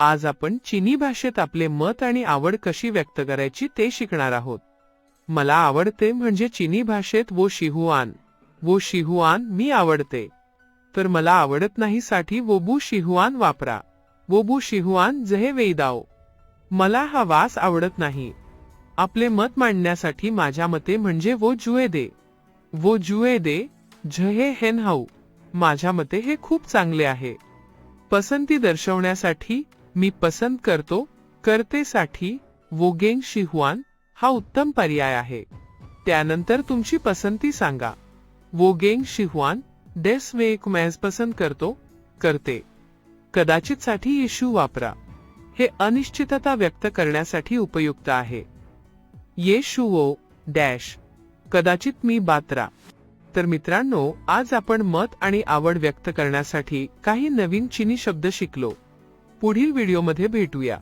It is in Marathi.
आज आपण चिनी भाषेत आपले मत आणि आवड कशी व्यक्त करायची ते शिकणार आहोत. मला आवडते म्हणजे चिनी भाषेत वो शिहुआन. वो शिहुआन मी आवडते. तर मला आवडत नाही साठी वोबू शिहुआन वापरा. वोबू शिहुआन जहे वेदाओ मला हा वास आवडत नाही. आपले मत मांडण्यासाठी माझ्या मते म्हणजे वो जुए दे. वो जुए दे झहे हेन हाऊ. माझ्या मते हे खूप चांगले आहे. पसंती दर्शवण्यासाठी मी पसंत करतो करतेसाठी वोगेंग शिहुआन हा उत्तम पर्याय आहे. त्यानंतर तुमची पसंती सांगा. वोगेंग शिहुआन डेस वे मॅज पसंत करतो करते. कदाचित साठी येशू वापरा. हे अनिश्चितता व्यक्त करण्यासाठी उपयुक्त आहे. येशुओ डॅश. कदाचित मी बात्रा. तर मित्रांनो आज आपण मत आणि आवड व्यक्त करण्यासाठी काही नवीन चिनी शब्द शिकलो. पुढील व्हिडिओमध्ये भेटूया.